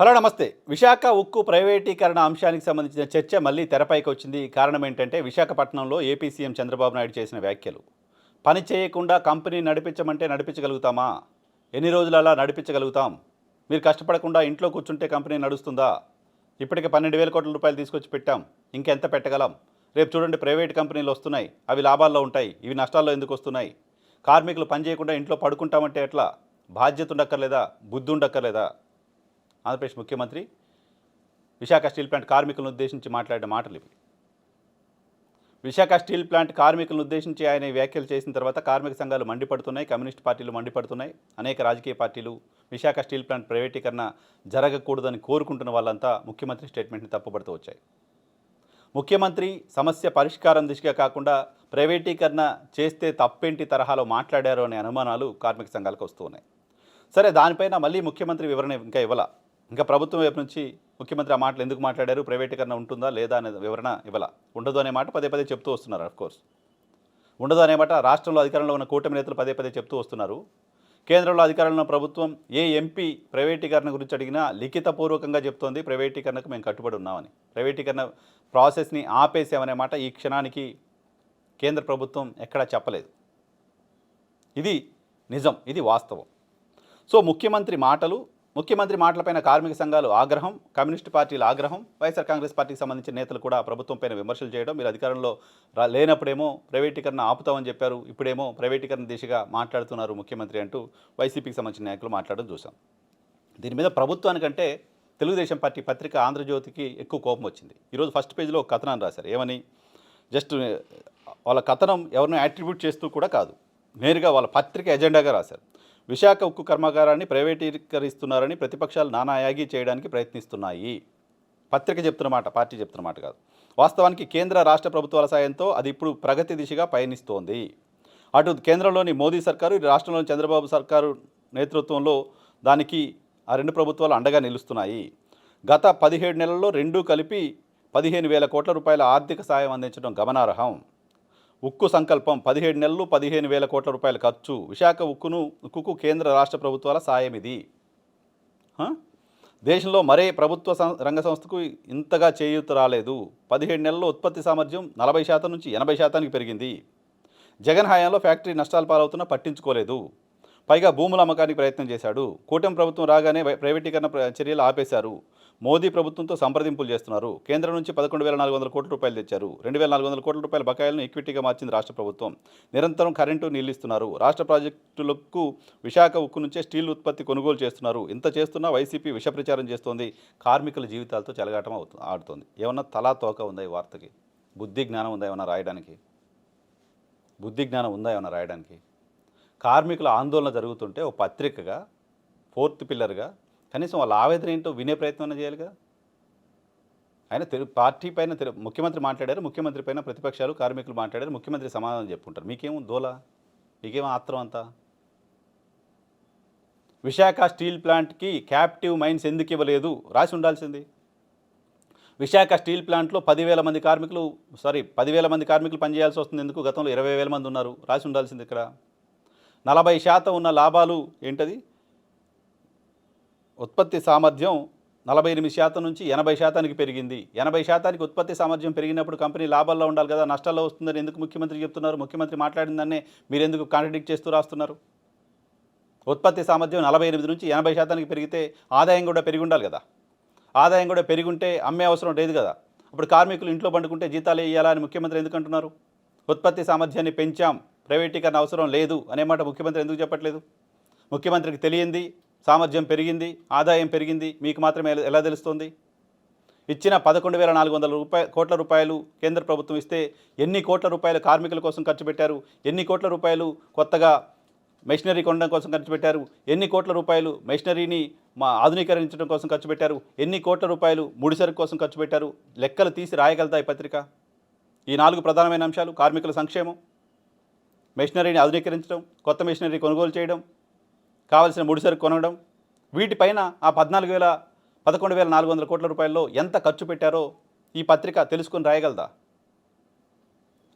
Hello నమస్తే. విశాఖ ఉక్కు ప్రైవేటీకరణ అంశానికి సంబంధించిన చర్చ మళ్ళీ తెరపైకి వచ్చింది. కారణం ఏంటంటే విశాఖపట్నంలో ఏపీ సీఎం చంద్రబాబు నాయుడు చేసిన వ్యాఖ్యలు. పని చేయకుండా కంపెనీ నడిపించమంటే నడిపించగలుగుతామా? ఎన్ని రోజులు అలా నడిపించగలుగుతాం? మీరు కష్టపడకుండా ఇంట్లో కూర్చుంటే కంపెనీ నడుస్తుందా? ఇప్పటికే పన్నెండు వేల కోట్ల రూపాయలు తీసుకొచ్చి పెట్టాం. ఇంకెంత పెట్టగలం? రేపు చూడండి ప్రైవేట్ కంపెనీలు వస్తున్నాయి. అవి లాభాల్లో ఉంటాయి. ఇవి నష్టాల్లో ఎందుకు వస్తున్నాయి? కార్మికులు పని చేయకుండా ఇంట్లో పడుకుంటామంటే ఎట్లా? బాధ్యత ఉండక్కర్లేదా? బుద్ధి ఉండక్కర్లేదా? ఆంధ్రప్రదేశ్ ముఖ్యమంత్రి విశాఖ స్టీల్ ప్లాంట్ కార్మికులను ఉద్దేశించి మాట్లాడిన మాటలు ఇవి. విశాఖ స్టీల్ ప్లాంట్ కార్మికులను ఉద్దేశించి ఆయన వ్యాఖ్యలు చేసిన తర్వాత కార్మిక సంఘాలు మండిపడుతున్నాయి కమ్యూనిస్ట్ పార్టీలు మండిపడుతున్నాయి అనేక రాజకీయ పార్టీలు విశాఖ స్టీల్ ప్లాంట్ ప్రైవేటీకరణ జరగకూడదని కోరుకుంటున్న వాళ్ళంతా ముఖ్యమంత్రి స్టేట్మెంట్ని తప్పుపడుతూ వచ్చాయి. ముఖ్యమంత్రి సమస్య పరిష్కారం దిశగా కాకుండా ప్రైవేటీకరణ చేస్తే తప్పేంటి తరహాలో మాట్లాడారు అనే అనుమానాలు కార్మిక సంఘాలకు వస్తూ ఉన్నాయి. సరే దానిపైన మళ్ళీ ముఖ్యమంత్రి వివరణ ఇంకా ఇవ్వాల? ఇంకా ప్రభుత్వం వైపు నుంచి ముఖ్యమంత్రి ఆ మాటలు ఎందుకు మాట్లాడారు? ప్రైవేటీకరణ ఉంటుందా లేదా అనే వివరణ ఇవ్వాల. ఉండదు అనే మాట పదే పదే చెప్తూ వస్తున్నారు కోర్స్ ఉండదు అనే మాట రాష్ట్రంలో అధికారంలో ఉన్న కూటమి నేతలు పదే పదే చెప్తూ వస్తున్నారు. కేంద్రంలో అధికారంలో ఉన్న ప్రభుత్వం ఏ ఎంపీ ప్రైవేటీకరణ గురించి అడిగినా లిఖితపూర్వకంగా చెప్తోంది ప్రైవేటీకరణకు మేము కట్టుబడి ఉన్నామని. ప్రైవేటీకరణ ప్రాసెస్ని ఆపేసామనే మాట ఈ క్షణానికి కేంద్ర ప్రభుత్వం ఎక్కడా చెప్పలేదు. ఇది నిజం ఇది వాస్తవం. సో ముఖ్యమంత్రి మాటలు ముఖ్యమంత్రి మాటలపైన కార్మిక సంఘాలు ఆగ్రహం కమ్యూనిస్ట్ పార్టీల ఆగ్రహం వైఎస్ఆర్ కాంగ్రెస్ పార్టీకి సంబంధించిన నేతలు కూడా ప్రభుత్వంపైన విమర్శలు చేయడం మీరు అధికారంలో రా- లేనప్పుడేమో ప్రైవేటీకరణ ఆపుతామని చెప్పారు ఇప్పుడేమో ప్రైవేటీకరణ దిశగా మాట్లాడుతున్నారు ముఖ్యమంత్రి అంటూ వైసీపీకి సంబంధించిన నాయకులు మాట్లాడడం చూసాం దీని మీద ప్రభుత్వానికంటే తెలుగుదేశం పార్టీ పత్రిక ఆంధ్రజ్యోతికి ఎక్కువ కోపం వచ్చింది. ఈరోజు ఫస్ట్ పేజీలో ఒక కథనాన్ని రాశారు. ఏమని? జస్ట్ వాళ్ళ కథనం ఎవరినో యాట్రిబ్యూట్ చేస్తూ కూడా కాదు. నేరుగా వాళ్ళ పత్రిక ఎజెండాగా రాశారు. విశాఖ ఉక్కు కర్మాగారాన్ని ప్రైవేటీకరిస్తున్నారని ప్రతిపక్షాలు నానాయాగి చేయడానికి ప్రయత్నిస్తున్నాయి. పత్రిక చెప్తున్నమాట పార్టీ చెప్తున్నమాట కాదు. వాస్తవానికి కేంద్ర రాష్ట్ర ప్రభుత్వాల సాయంతో అది ఇప్పుడు ప్రగతి దిశగా పయనిస్తోంది. అటు కేంద్రంలోని మోదీ సర్కారు రాష్ట్రంలోని చంద్రబాబు సర్కారు నేతృత్వంలో దానికి ఆ రెండు ప్రభుత్వాలు అండగా నిలుస్తున్నాయి. గత పదిహేడు నెలల్లో రెండూ కలిపి పదిహేను వేల కోట్ల రూపాయల ఆర్థిక సాయం అందించడం గమనార్హం. ఉక్కు సంకల్పం పదిహేడు నెలలు పదిహేను వేల కోట్ల రూపాయల ఖర్చు. విశాఖ ఉక్కును ఉక్కుకు కేంద్ర రాష్ట్ర ప్రభుత్వాల సాయం ఇది. దేశంలో మరే ప్రభుత్వ సం- రంగ సంస్థకు ఇంతగా చేయూత రాలేదు. పదిహేడు నెలల్లో ఉత్పత్తి సామర్థ్యం నలభై శాతం నుంచి ఎనభై శాతానికి పెరిగింది. జగన్ హయాంలో ఫ్యాక్టరీ నష్టాలు పాలవుతున్నా పట్టించుకోలేదు. పైగా భూముల అమ్మకానికి ప్రయత్నం చేశాడు. కూటమి ప్రభుత్వం రాగానే ప్రైవేటీకరణ చర్యలు ఆపేశారు. మోదీ ప్రభుత్వంతో సంప్రదింపులు చేస్తున్నారు. కేంద్రం నుంచి పదకొండు వేల నాలుగు వందల కోట్ల రూపాయలు తెచ్చారు. రెండు వేల నాలుగు వందల కోట్ల రూపాయల బకాయిలను ఈక్విటీగా మార్చింది రాష్ట్ర ప్రభుత్వం. నిరంతరం కరెంటు నిలిస్తున్నారు రాష్ట్ర ప్రాజెక్టులకు విశాఖ ఉక్కు నుంచే స్టీల్ ఉత్పత్తి కొనుగోలు చేస్తున్నారు. ఇంత చేస్తున్నా వైసీపీ విష ప్రచారం చేస్తోంది. కార్మికుల జీవితాలతో చెలగాటం అవుతు ఆడుతోంది. ఏమన్నా తలా తోక ఉందా ఈ వార్తకి? బుద్ధి జ్ఞానం ఉందా ఏమన్నా రాయడానికి? బుద్ధి జ్ఞానం ఉందా ఏమన్నా రాయడానికి? కార్మికుల ఆందోళన జరుగుతుంటే ఓ పత్రికగా ఫోర్త్ పిల్లర్గా కనీసం వాళ్ళ ఆవేదన ఏంటో వినే ప్రయత్నం చేయాలి కదా. ఆయన తెలు పార్టీ పైన తెలు ముఖ్యమంత్రి మాట్లాడారు ముఖ్యమంత్రి పైన ప్రతిపక్షాలు కార్మికులు మాట్లాడారు ముఖ్యమంత్రి సమాధానం చెప్పుకుంటారు మీకేమో దోల? మీకేమో ఆత్రం అంతా? విశాఖ స్టీల్ ప్లాంట్కి క్యాప్టివ్ మైన్స్ ఎందుకు ఇవ్వలేదు? రాసి ఉండాల్సింది. విశాఖ స్టీల్ ప్లాంట్లో పదివేల మంది కార్మికులు సారీ పదివేల మంది కార్మికులు పనిచేయాల్సి వస్తుంది ఎందుకు? గతంలో ఇరవై వేల మంది ఉన్నారు. రాసి ఉండాల్సింది ఇక్కడ. నలభై శాతం ఉన్న లాభాలు ఏంటది? ఉత్పత్తి సామర్థ్యం నలభై ఎనిమిది శాతం నుంచి ఎనభై శాతానికి పెరిగింది. ఎనభై శాతానికి ఉత్పత్తి సామర్థ్యం పెరిగినప్పుడు కంపెనీ లాభాల్లో ఉండాలి కదా నష్టాల్లో వస్తుందని ఎందుకు ముఖ్యమంత్రి చెప్తున్నారు? ముఖ్యమంత్రి మాట్లాడిందన్నే మీరు ఎందుకు కాంట్రడిక్ట్ చేస్తూ రాస్తున్నారు? ఉత్పత్తి సామర్థ్యం నలభై ఎనిమిది నుంచి ఎనభై శాతానికి పెరిగితే ఆదాయం కూడా పెరిగి ఉండాలి కదా. ఆదాయం కూడా పెరిగి ఉంటే అమ్మే అవసరం లేదు కదా. అప్పుడు కార్మికులు ఇంట్లో పండుకుంటే జీతాలు వేయాలని అని ముఖ్యమంత్రి ఎందుకు అంటున్నారు? ఉత్పత్తి సామర్థ్యాన్ని పెంచాం ప్రైవేటీకరణ అవసరం లేదు అనే మాట ముఖ్యమంత్రి ఎందుకు చెప్పట్లేదు? ముఖ్యమంత్రికి తెలియంది సామర్థ్యం పెరిగింది ఆదాయం పెరిగింది. మీకు మాత్రమే ఎలా- ఎలా తెలుస్తుంది? ఇచ్చిన పదకొండు వేల నాలుగు వందల రూపాయ కోట్ల రూపాయలు కేంద్ర ప్రభుత్వం ఇస్తే ఎన్ని కోట్ల రూపాయలు కార్మికుల కోసం ఖర్చు పెట్టారు? ఎన్ని కోట్ల రూపాయలు కొత్తగా మెషినరీ కొనడం కోసం ఖర్చు పెట్టారు? ఎన్ని కోట్ల రూపాయలు మెషినరీని మా ఆధునీకరించడం కోసం ఖర్చు పెట్టారు? ఎన్ని కోట్ల రూపాయలు ముడిసరుకు కోసం ఖర్చు పెట్టారు? లెక్కలు తీసి రాయగలదా ఈ పత్రిక. ఈ నాలుగు ప్రధానమైన అంశాలు కార్మికుల సంక్షేమం మెషినరీని ఆధునీకరించడం కొత్త మెషినరీ కొనుగోలు చేయడం కావలసిన ముడిసరుకు కొనడం వీటిపైన ఆ పద్నాలుగు వేల పదకొండు వేల నాలుగు వందల కోట్ల రూపాయల్లో ఎంత ఖర్చు పెట్టారో ఈ పత్రిక తెలుసుకొని రాయగలదా?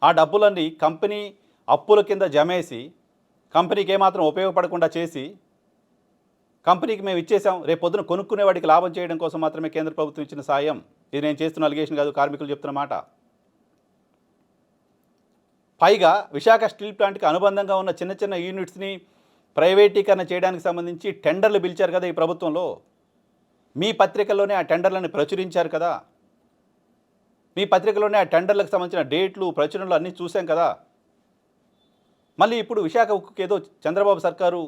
ఆ డబ్బులన్నీ కంపెనీ అప్పుల కింద జమేసి కంపెనీకి ఏమాత్రం ఉపయోగపడకుండా చేసి కంపెనీకి మేము ఇచ్చేసాం రేపు పొద్దున కొనుక్కునే వాడికి లాభం చేయడం కోసం మాత్రమే కేంద్ర ప్రభుత్వం ఇచ్చిన సాయం. ఇది నేను చేస్తున్న అలిగేషన్ కాదు కార్మికులు చెప్తున్న మాట. పైగా విశాఖ స్టీల్ ప్లాంట్కి అనుబంధంగా ఉన్న చిన్న చిన్న యూనిట్స్ని ప్రైవేటీకరణ చేయడానికి సంబంధించి టెండర్లు పిలిచారు కదా ఈ ప్రభుత్వంలో. మీ పత్రికల్లోనే ఆ టెండర్లను ప్రచురించారు కదా. మీ పత్రికలోనే ఆ టెండర్లకు సంబంధించిన డేట్లు ప్రచురణలు అన్నీ చూసాం కదా. మళ్ళీ ఇప్పుడు విశాఖ ఉక్కుకి ఏదో చంద్రబాబు సర్కారు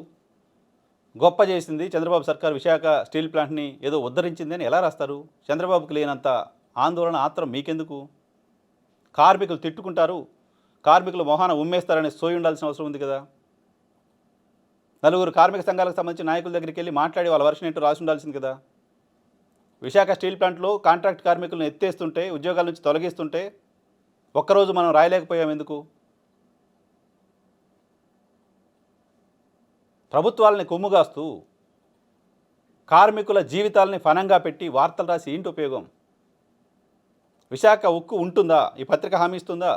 గొప్ప చేసింది. చంద్రబాబు సర్కారు విశాఖ స్టీల్ ప్లాంట్ని ఏదో ఉద్ధరించింది అని ఎలా రాస్తారు? చంద్రబాబుకి లేనంత ఆందోళన ఆత్రం మీకెందుకు? కార్మికులు తిట్టుకుంటారు. కార్మికులు మొహాన ఉమ్మేస్తారనే సోయి ఉండాల్సిన అవసరం ఉంది కదా. నలుగురు కార్మిక సంఘాలకు సంబంధించిన నాయకుల దగ్గరికి వెళ్ళి మాట్లాడి వాళ్ళ వర్షం ఏంటో రాసి ఉండాల్సింది కదా. విశాఖ స్టీల్ ప్లాంట్లో కాంట్రాక్ట్ కార్మికులను ఎత్తేస్తుంటే ఉద్యోగాల నుంచి తొలగిస్తుంటే ఒక్కరోజు మనం రాయలేకపోయాం ఎందుకు? ప్రభుత్వాలని కొమ్ముగాస్తూ కార్మికుల జీవితాలని ఫనంగా పెట్టి వార్తలు రాసి ఏంటి ఉపయోగం? విశాఖ ఉక్కు ఉంటుందా? ఈ పత్రిక హామీ ఇస్తుందా?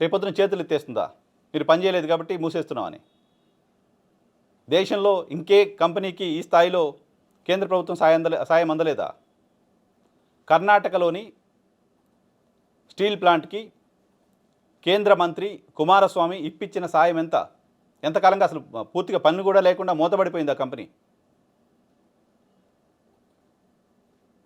రేపొద్దున చేతులు ఎత్తేస్తుందా? మీరు పనిచేయలేదు కాబట్టి మూసేస్తున్నామని దేశంలో ఇంకే కంపెనీకి ఈ స్థాయిలో కేంద్ర ప్రభుత్వం సాయం సాయం అందలేదా? కర్ణాటకలోని స్టీల్ ప్లాంట్కి కేంద్ర మంత్రి కుమారస్వామి ఇప్పించిన సాయం ఎంత? ఎంతకాలంగా అసలు పూర్తిగా పన్ను కూడా లేకుండా మూతపడిపోయింది ఆ కంపెనీ?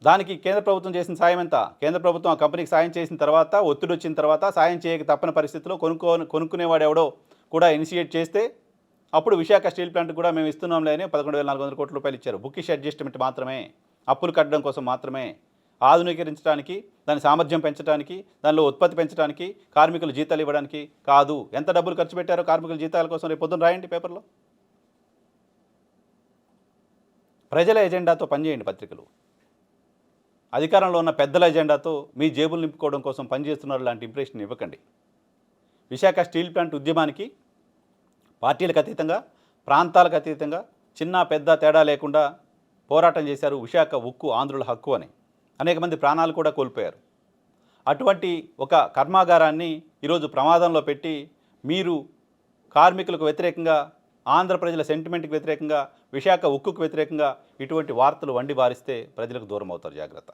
దానికి కేంద్ర ప్రభుత్వం చేసిన సాయం ఎంత? కేంద్ర ప్రభుత్వం ఆ కంపెనీకి సాయం చేసిన తర్వాత ఒత్తిడి వచ్చిన తర్వాత సాయం చేయక తప్పని పరిస్థితిలో కొనుక్కో కొనుక్కునేవాడు ఎవడో కూడా ఇనిషియేట్ చేస్తే అప్పుడు విశాఖ స్టీల్ ప్లాంట్ కూడా మేము ఇస్తున్నాం లేని పదకొండు వేల నాలుగు వందల కోట్ల రూపాయలు ఇచ్చారు. బుకిష్ అడ్జస్ట్మెంట్ మాత్రమే అప్పులు కట్టడం కోసం మాత్రమే ఆధునీకరించడానికి దాని సామర్థ్యం పెంచడానికి దానిలో ఉత్పత్తి పెంచడానికి కార్మికులు జీతాలు ఇవ్వడానికి కాదు. ఎంత డబ్బులు ఖర్చు పెట్టారో కార్మికుల జీతాల కోసం రేపు పొద్దున్న రాయండి పేపర్లో. ప్రజల ఎజెండాతో పనిచేయండి పత్రికలు. అధికారంలో ఉన్న పెద్దల ఎజెండాతో మీ జేబులు నింపుకోవడం కోసం పనిచేస్తున్నారు లాంటి ఇంప్రెషన్ ఇవ్వకండి. విశాఖ స్టీల్ ప్లాంట్ ఉద్యమానికి పార్టీలకు అతీతంగా ప్రాంతాలకు అతీతంగా చిన్న పెద్ద తేడా లేకుండా పోరాటం చేశారు విశాఖ ఉక్కు ఆంధ్రుల హక్కు అని. అనేక మంది ప్రాణాలు కూడా కోల్పోయారు. అటువంటి ఒక కర్మాగారాన్ని ఈరోజు ప్రమాదంలో పెట్టి మీరు కార్మికులకు వ్యతిరేకంగా ఆంధ్ర ప్రజల సెంటిమెంట్కి వ్యతిరేకంగా విశాఖ ఉక్కుకు వ్యతిరేకంగా ఇటువంటి వార్తలు వండి బారిస్తే ప్రజలకు దూరం అవుతారు జాగ్రత్త.